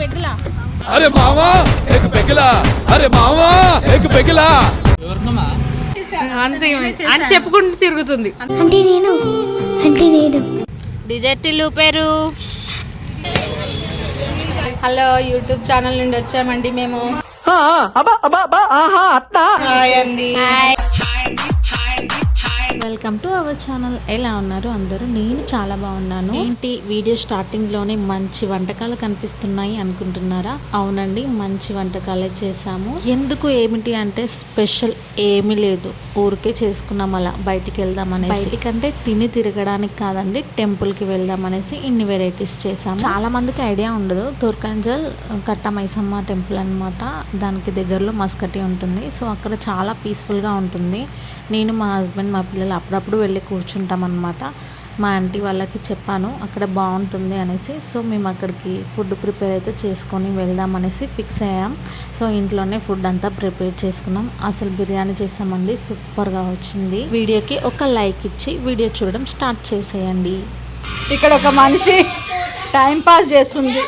పెగ్గులా? అరే మామా ఏక పెగలా అరే మామా ఏక పెగలా అంతే అని చెప్పుకుంటూ తిరుగుతుంది. అంటే నేను అంటే నేను. డిజర్టిల్లు పేరు. హలో యూట్యూబ్ ఛానల్ నుండి వచ్చామండి మేము. ఆ అబ్బా అబ్బా ఆహా అత్త. హాయ్ అండి. Hi. Welcome to our channel ఎలా ఉన్నారు అందరూ? నేను చాలా బాగున్నాను. ఏంటి? వీడియో స్టార్టింగ్లోనే మంచి వంటకాలు కనిపిస్తున్నాయి అనుకుంటున్నారా? అవునండి మంచి వంటకాలే చేసాము ఎందుకు ఏమిటి అంటే స్పెషల్ ఏమీ లేదు. ఊరికే చేసుకున్నాం అలా బయటికి వెళ్దాం అనేసి. బయటికంటే తిని తిరగడానికి కాదండి టెంపుల్కి వెళ్దాం అనేసి ఇన్ని వెరైటీస్ చేసాము చాలా మందికి ఐడియా ఉండదు. తుర్కంజల్ కట్ట మైసమ్మ టెంపుల్ అన్నమాట. దానికి దగ్గరలో మస్కటి ఉంటుంది. సో అక్కడ చాలా పీస్ఫుల్గా ఉంటుంది. నేను మా హస్బెండ్ మా పిల్లలు అప్పుడప్పుడు వెళ్ళి కూర్చుంటాం అనమాట మా ఆంటీ వాళ్ళకి చెప్పాను అక్కడ బాగుంటుంది అనేసి. సో మేము అక్కడికి ఫుడ్ ప్రిపేర్ అయితే చేసుకొని వెళ్దాం అనేసి ఫిక్స్ అయ్యాం. సో ఇంట్లోనే ఫుడ్ అంతా ప్రిపేర్ చేసుకున్నాం. అసలు బిర్యానీ చేసామండి సూపర్గా వచ్చింది. వీడియోకి ఒక లైక్ ఇచ్చి వీడియో చూడడం స్టార్ట్ చేసేయండి. ఇక్కడ ఒక మనిషి టైం పాస్ చేస్తుంది.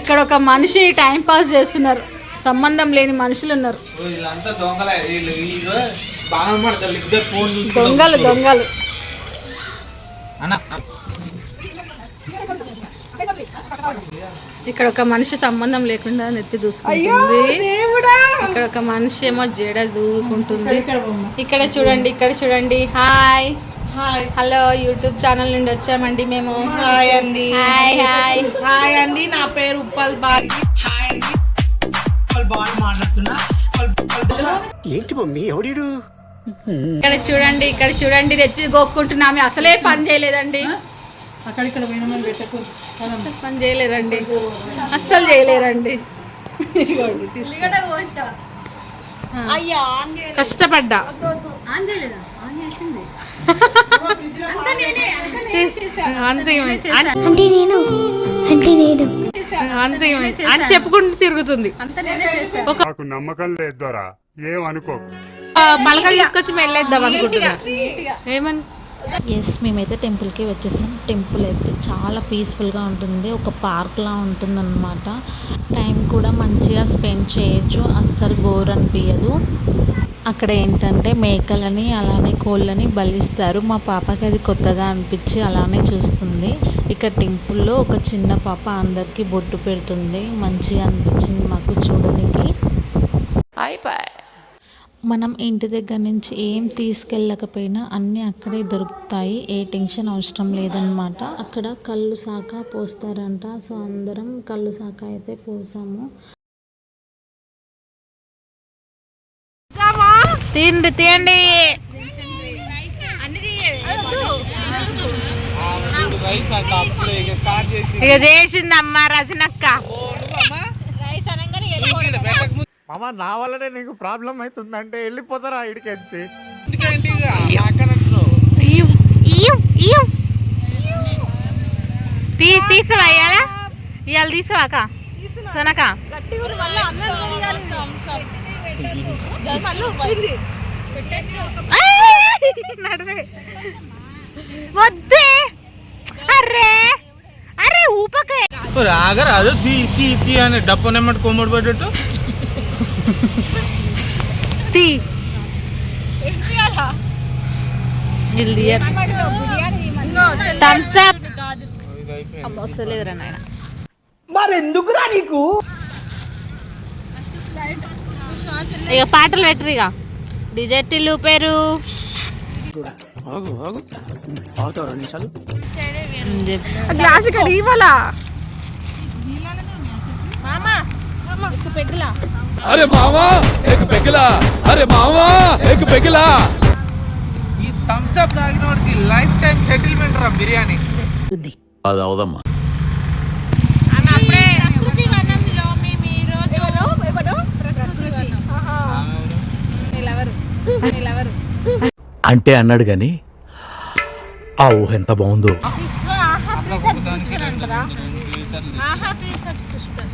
ఇక్కడ ఒక మనిషి టైం పాస్ చేస్తున్నారు. సంబంధం లేని మనుషులు ఉన్నారు. దొంగలే దొంగలు దొంగలు. అన్న ఇక్కడ ఒక మనిషి సంబంధం లేకుండా నెత్తి దూసుకుంటుంది. ఇక్కడ ఒక మనిషి ఏమో జడ దూకుంటుంది. ఇక్కడ చూడండి ఇక్కడ చూడండి. హాయ్. హలో యూట్యూబ్ ఛానల్ నుండి వచ్చామండి మేము. హాయ్ అండి. Hi hi. హాయ్ అండి నా పేరు ఉప్పల్ బాగ్ ఏంటి మమ్మీ? ఎవడీడు ఇక్కడ చూడండి ఇక్కడ చూడండి నెత్తి గోక్కుంటున్నాము. అసలే పని చేయలేదండి. పని చేయలేరండి అస్సలు చేయలేరండి కష్టపడ్డా. అంతే అంటే నేను అంటే నేను. అంతే అని చెప్పుకుంటూ తిరుగుతుంది. అంతా నేనే చేశాను నాకు నమ్మకం లేదు దొరా ఏం అనుకోకు పలకలు తీసుకొచ్చి వెళ్ళేద్దాం అనుకుంటున్నా. ఏమని? ఎస్ మేమైతే టెంపుల్కి వచ్చేసాం. టెంపుల్ అయితే చాలా పీస్ఫుల్గా ఉంటుంది. ఒక పార్క్లా ఉంటుందన్నమాట. టైం కూడా మంచిగా స్పెండ్ చేయొచ్చు. అస్సలు బోర్ అనిపించదు అక్కడ ఏంటంటే మేకలని అలానే కోళ్ళని బలిస్తారు. మా పాపకి అది కొత్తగా అనిపించి అలానే చూస్తుంది. ఇక టెంపుల్లో ఒక చిన్న పాప అందరికీ బొట్టు పెడుతుంది. మంచిగా అనిపించింది మాకు చూడడానికి. మనం ఇంటి దగ్గర నుంచి ఏం తీసుకెళ్ళకపోయినా అన్నీ అక్కడే దొరుకుతాయి. ఏ టెన్షన్ అవసరం లేదనమాట అక్కడ కళ్ళు శాఖ పోస్తారంట. సో అందరం కళ్ళు శాఖ అయితే పోసాము. తిండి తిండి. రైస్ ఇక స్టార్ట్ చేసి ఇక చేసింది అమ్మ రచనక్క మామ నా వల్లనే నీకు ప్రాబ్లం అవుతుందంటే వెళ్ళిపోతారా ఇడికెచ్చి ఎందుకంటే ఇక అక్కనంటున్నావు తీ తీసవా ఇవాళ తీసవాక సొనక నడవే వద్దే. అర్రే అరే ఊపకే. ఆగరా అదే తీ తీ తీ అని డప్పనెమ్మటి కొమ్మడి పడ్డట్టు తీ జల్దీ థమ్స్ అప్ అమ్మ వస్తలేదురా నాయన. ఇక పాటలు పెట్టరు ఇక. డిజెట్టిల్లు పేరు. గ్లాస్ ఇక్కడ ఇవ్వాలా? మామా. అరే మావా ఏక పెగలా అరే మావా ఎగ్ పెగలా ఈ థమ్స్ అప్ తాగిన వాడికి లైఫ్ టైం సెటిల్మెంట్ రా బిర్యానీ. అది అవదమ్మా. అంటే అన్నాడు కానీ ఆ ఊహ ఎంత బాగుందో. ఆహా సబ్స్క్రిప్షన్ అంటారా ఆహా సబ్స్క్రిప్షన్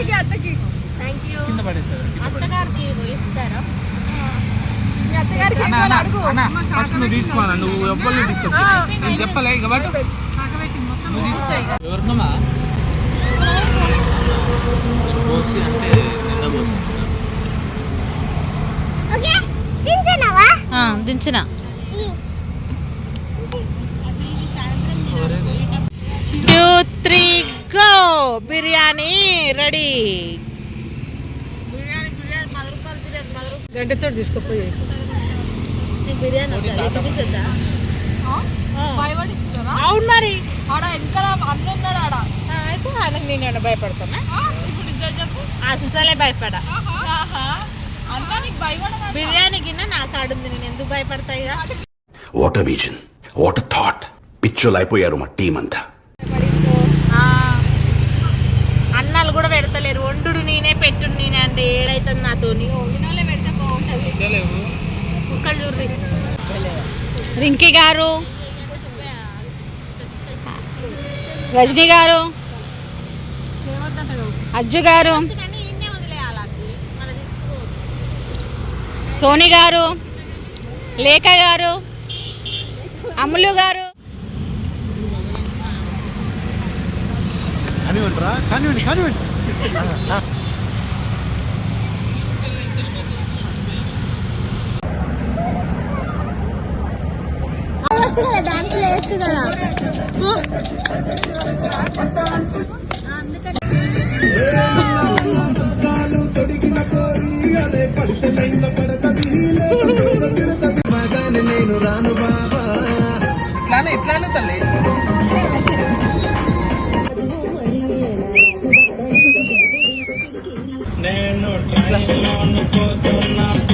చెక్కనా అల్కిన చెక్క అబ్బో కింద పడేస్తారు అత్తగారికి ఇస్తారా? ఫస్ట్ నువ్వు ఎవ్వరు డిస్టర్బ్ నేను చెప్పలే ఇక బట్ నువ్వు తీసుకో. ఎవరినమ్మా పోసి అంటే నిన్న పోసి దించిన. బిర్యానీ రెడీ. గడ్డతో తీసుకుపోయి. అవును మరి. ఆడ వెనకాల అన్న ఉన్నాడు ఆడ. అయితే ఆయనకు నేను చెప్పు. అస్సలే భయపడా. నీకు బిర్యానీ గిన్నె నా కాడుంది నేను ఎందుకు భయపడతాయి వాట్ విజన్ వాట్ థాట్ పిచ్చోలు అయిపోయారు మా టీం అంతా పెడతలేరు వండుడు నేనే పెట్టుడు నేనే అంటే ఏడైతుంది నాతోని. వండినోళ్ళే పెడితే బాగుంటది. కుక్కలు చూర్రి రింకీ గారు. రజనీ గారు. అజ్జు గారు. సోని గారు. లేఖ గారు. అమ్ములు గారు. 아, 나한테 내 찍어라. 어? Barcelona,